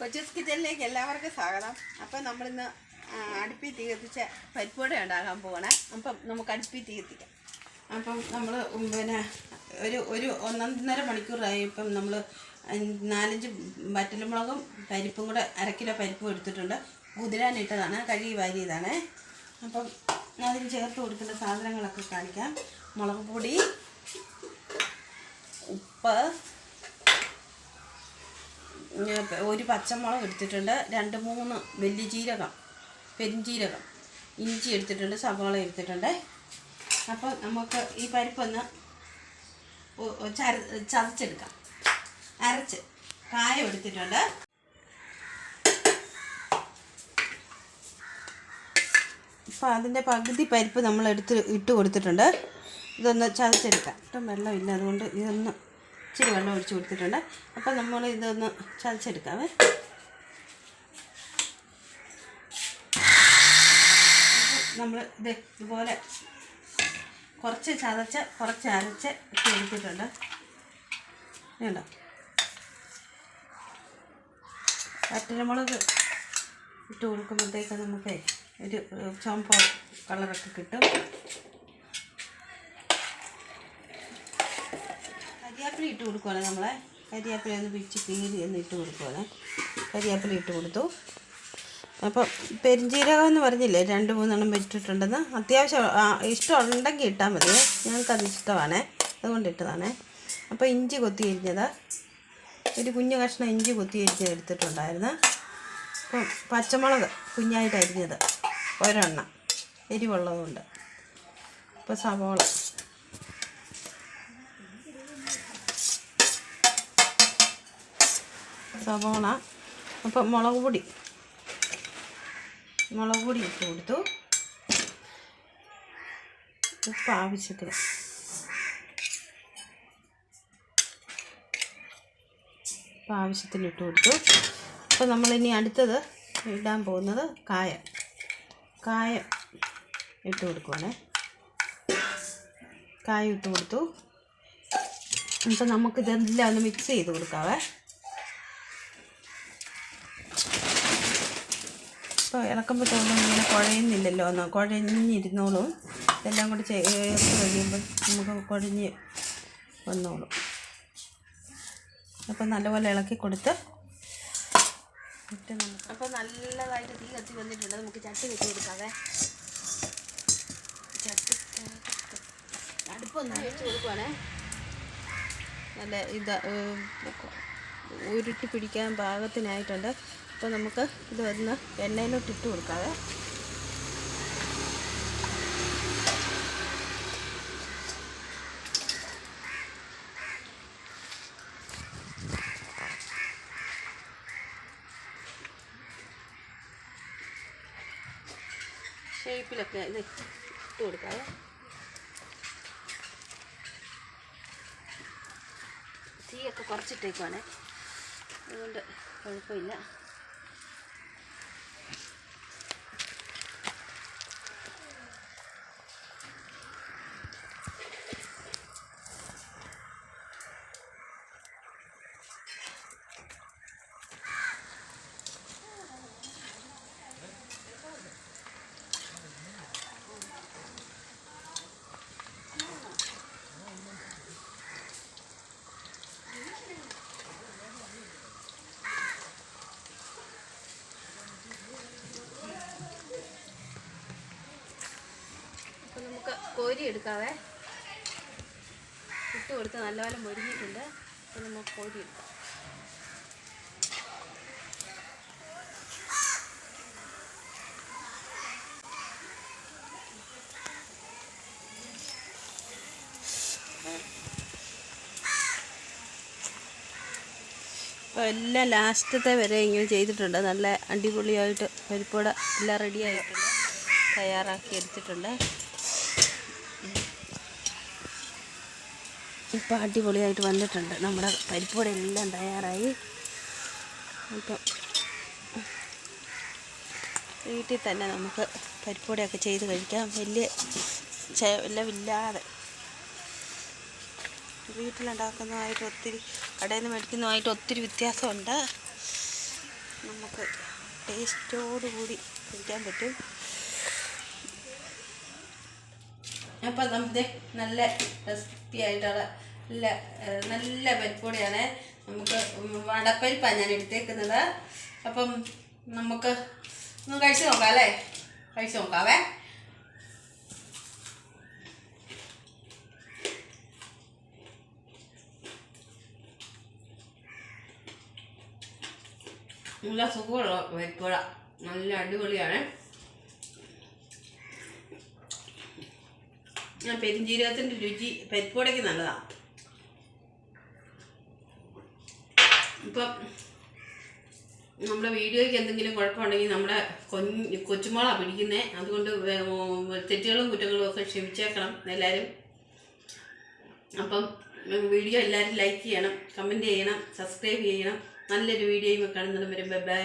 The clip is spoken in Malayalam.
കൊച്ചൂസ് കിച്ചണിലേക്ക് എല്ലാവർക്കും സ്വാഗതം. അപ്പം നമ്മളിന്ന് അടുപ്പി തീ കത്തിച്ച പരിപ്പുവട ഉണ്ടാക്കാൻ പോകണേ അപ്പം നമുക്ക് അടുപ്പി തീ കത്തിക്കാം അപ്പം നമ്മൾ പിന്നെ ഒരു ഒരു ഒന്നൊന്നര മണിക്കൂറായി. ഇപ്പം നമ്മൾ നാലഞ്ച് വറ്റൽമുളകും പരിപ്പും കൂടെ അരക്കിലോ കിലോ പരിപ്പും എടുത്തിട്ടുണ്ട്. കുതിരാനിട്ടതാണ് കഴുകി വാരിയതാണ്. അപ്പം അതിന് ചേർത്ത് കൊടുക്കുന്ന സാധനങ്ങളൊക്കെ കാണിക്കാം. മുളക് പൊടി ഉപ്പ് ഒരു പച്ചമുളക് എടുത്തിട്ടുണ്ട്. രണ്ട് മൂന്ന് വലിയ ജീരകം പെരിഞ്ജീരകം ഇഞ്ചി എടുത്തിട്ടുണ്ട് സവാള എടുത്തിട്ടുണ്ട്. അപ്പോൾ നമുക്ക് ഈ പരിപ്പൊന്ന് ചര ചതച്ചെടുക്കാം. അരച്ച് കായം എടുത്തിട്ടുണ്ട്. അപ്പം അതിന്റെ പകുതി പരിപ്പ് നമ്മൾ എടുത്ത് ഇട്ട് കൊടുത്തിട്ടുണ്ട്. ഇതൊന്ന് ചതച്ചെടുക്കാം. ഒട്ടും വെള്ളമില്ല അതുകൊണ്ട് ഇതൊന്ന് ഇച്ചിരി വെള്ളം ഒഴിച്ച് കൊടുത്തിട്ടുണ്ട്. അപ്പം നമ്മൾ ഇതൊന്ന് ചതച്ചെടുക്കാവേ. നമ്മൾ ഇത് ഇതുപോലെ കുറച്ച് ചതച്ച് കുറച്ച് അരച്ച് എടുത്തിട്ടുണ്ട്. വേണ്ട പറ്റരമുളക് ഇട്ട് കൊടുക്കുമ്പോഴത്തേക്ക് നമുക്ക് ഒരു ചുമപ്പ് കളറൊക്കെ കിട്ടും. കരിയാപ്പില ഇട്ട് കൊടുക്കുവാണ് നമ്മളെ. കരിയാപ്പില ഒന്ന് പിച്ച് കീറി ഒന്ന് ഇട്ട് കൊടുക്കുവാണ്. കരിയാപ്പില ഇട്ട് കൊടുത്തു. അപ്പം പെരിഞ്ജീരകം എന്ന് പറഞ്ഞില്ലേ രണ്ട് മൂന്നെണ്ണം വെച്ചിട്ടുണ്ടെന്ന്. അത്യാവശ്യം ഇഷ്ടമുണ്ടെങ്കിൽ ഇട്ടാൽ മതി. ഞങ്ങൾക്കത് ഇഷ്ടമാണ്. അതുകൊണ്ട് ഇട്ടതാണ്. അപ്പോൾ ഇഞ്ചി കൊത്തി അരിഞ്ഞത്. ഒരു കുഞ്ഞു കഷ്ണം ഇഞ്ചി കൊത്തി അരിഞ്ഞത് എടുത്തിട്ടുണ്ടായിരുന്നു. അപ്പം പച്ചമുളക് കുഞ്ഞായിട്ട് അരിഞ്ഞത്. ഒരെണ്ണം. എരിവുള്ളതുകൊണ്ട്. ഇപ്പോൾ സവോള. സവോള. അപ്പം മുളക് പൊടി. മുളക് പൊടി ഇട്ട് കൊടുത്തു. ഉപ്പ് ആവശ്യത്തിന്. ഉപ്പ് ആവശ്യത്തിന് ഇട്ട് കൊടുത്തു. അപ്പോൾ നമ്മളിനി അടുത്തത് ഇടാൻ പോകുന്നത് കായ. കായ ഇട്ട് കൊടുക്കുവാണേ. കായ ഇട്ട് കൊടുത്തു. അപ്പോൾ നമുക്കിതെല്ലാം ഒന്ന് മിക്സ് ചെയ്ത് കൊടുക്കാവേ. ഇപ്പോൾ ഇളക്കുമ്പോൾ തോന്നുന്നു ഇങ്ങനെ കുഴയുന്നില്ലല്ലോ എന്ന് കുഴഞ്ഞിരുന്നോളും. ഇതെല്ലാം കൂടി ചേർത്ത് കഴിയുമ്പോൾ നമുക്ക് കുഴഞ്ഞ് വന്നോളും. അപ്പം നല്ലപോലെ ഇളക്കി കൊടുത്ത് അപ്പോൾ നല്ലതായിട്ട് തീ കത്തി വന്നിട്ടുണ്ട്. നമുക്ക് ചട്ടി വെച്ച് കൊടുക്കാതെ ചട്ടി അടുപ്പൊന്ന് വെച്ച് കൊടുക്കുവാണേ. നല്ല ഇത് ഉരുട്ടി പിടിക്കാൻ പാകത്തിനായിട്ടുണ്ട്. അപ്പോൾ നമുക്ക് ഇത് ഒന്ന് എണ്ണയിലോട്ട് ഇട്ട് കൊടുക്കാവേ. ഷേപ്പിലൊക്കെ ഇത് ഇട്ട് കൊടുക്കാവേ. തീയൊക്കെ കുറച്ചിട്ടേക്കുവാണേ. അതുകൊണ്ട് കുഴപ്പമില്ല അപ്പം നമുക്ക് കോരി എടുക്കാവേ ഇട്ട് കൊടുത്ത് നല്ലപോലെ മൊരിഞ്ഞിട്ടുണ്ട്. അപ്പം നമുക്ക് കോരി എടുക്കാം അപ്പോൾ എല്ലാം ലാസ്റ്റത്തെ വരെ ഇങ്ങനെ ചെയ്തിട്ടുണ്ട്. നല്ല അടിപൊളിയായിട്ട് പരിപ്പോടെ എല്ലാം റെഡിയായിട്ടുണ്ട് തയ്യാറാക്കി എടുത്തിട്ടുണ്ട്. ഇപ്പം അടിപൊളിയായിട്ട് വന്നിട്ടുണ്ട്. നമ്മുടെ പരിപ്പുവട എല്ലാം തയ്യാറായി. അപ്പം വീട്ടിൽ തന്നെ നമുക്ക് പരിപ്പുവടയൊക്കെ ചെയ്ത് കഴിക്കാം. വലിയ ചെലവില്ലാതെ. വീട്ടിലുണ്ടാക്കുന്നതായിട്ട് ഒത്തിരി കടയിൽ നിന്ന് മേടിക്കുന്നതുമായിട്ട് ഒത്തിരി വ്യത്യാസമുണ്ട്. നമുക്ക് ടേസ്റ്റോടുകൂടി കഴിക്കാൻ പറ്റും. അപ്പം നമുക്ക് നല്ല റെസിപ്പി ആയിട്ടുള്ള നല്ല നല്ല പരിപ്പൊടിയാണ് നമുക്ക് വടപ്പരിപ്പാണ് ഞാൻ എടുത്തേക്കുന്നത്. അപ്പം നമുക്ക് ഒന്ന് കഴിച്ച് നോക്കാം അല്ലേ? കഴിച്ച് നോക്കാവേ. നല്ല സുഖമുള്ള പരിപ്പുഴ നല്ല അടിപൊളിയാണ്. പെരിഞ്ജീരകത്തിന്റെ രുചി പരിപ്പുവടയ്ക്ക് നല്ലതാണ് ഇപ്പം നമ്മുടെ വീഡിയോയ്ക്ക് എന്തെങ്കിലും കുഴപ്പമുണ്ടെങ്കിൽ നമ്മുടെ കൊഞ്ഞ് കൊച്ചുമോളാണ് പിടിക്കുന്നത് അതുകൊണ്ട് തെറ്റുകളും കുറ്റങ്ങളും ഒക്കെ ക്ഷമിച്ചേക്കണം എല്ലാവരും. അപ്പം വീഡിയോ എല്ലാവരും ലൈക്ക് ചെയ്യണം കമന്റ് ചെയ്യണം സബ്സ്ക്രൈബ് ചെയ്യണം. നല്ലൊരു വീഡിയോയും കാണുന്നതും വരുമ്പോൾ ബൈ.